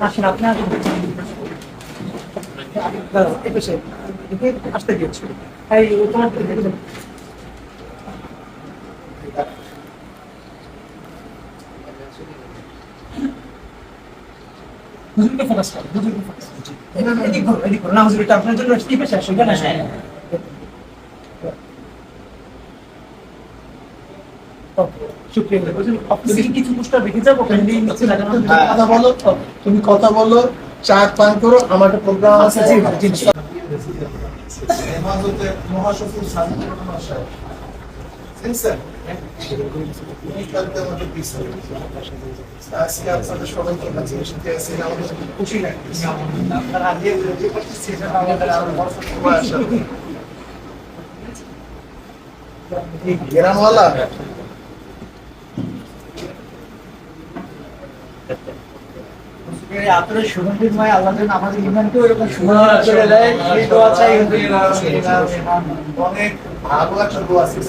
আসেন আপনি আসতে দিয়েছি। হুজুরকে ফোকাস করো, হুজুরকে ফোকাস করো। এদিক ঘুরো এদিক ঘুরো। না হুজুর আপনার জন্য টিপে শেষ হয়ে গেল শুক্রিয়া হুজুর আপনি কি কিছু পোস্টার রেখে যাব কাইন্ডলি নিচে লাগানো হ্যাঁ, কথা বলো তুমি কথা বলো। চা পান করো আমার একটা প্রোগ্রাম আছে। আচ্ছা, মহাসচিব। আজকে আপনাদের সবাইকে কাছে আমাদের খুশি। আপনার যে করতেছি আমাদের আরও বড় গ্রামওয়ালা? আপনার সুগন্ধিময় আল্লাহ যেন আমাদের ইমানকেও এরকম সুগন্ধি করে দেয়। এই দোয়া চাই অনেক ভালো একটা দোয়া আছে।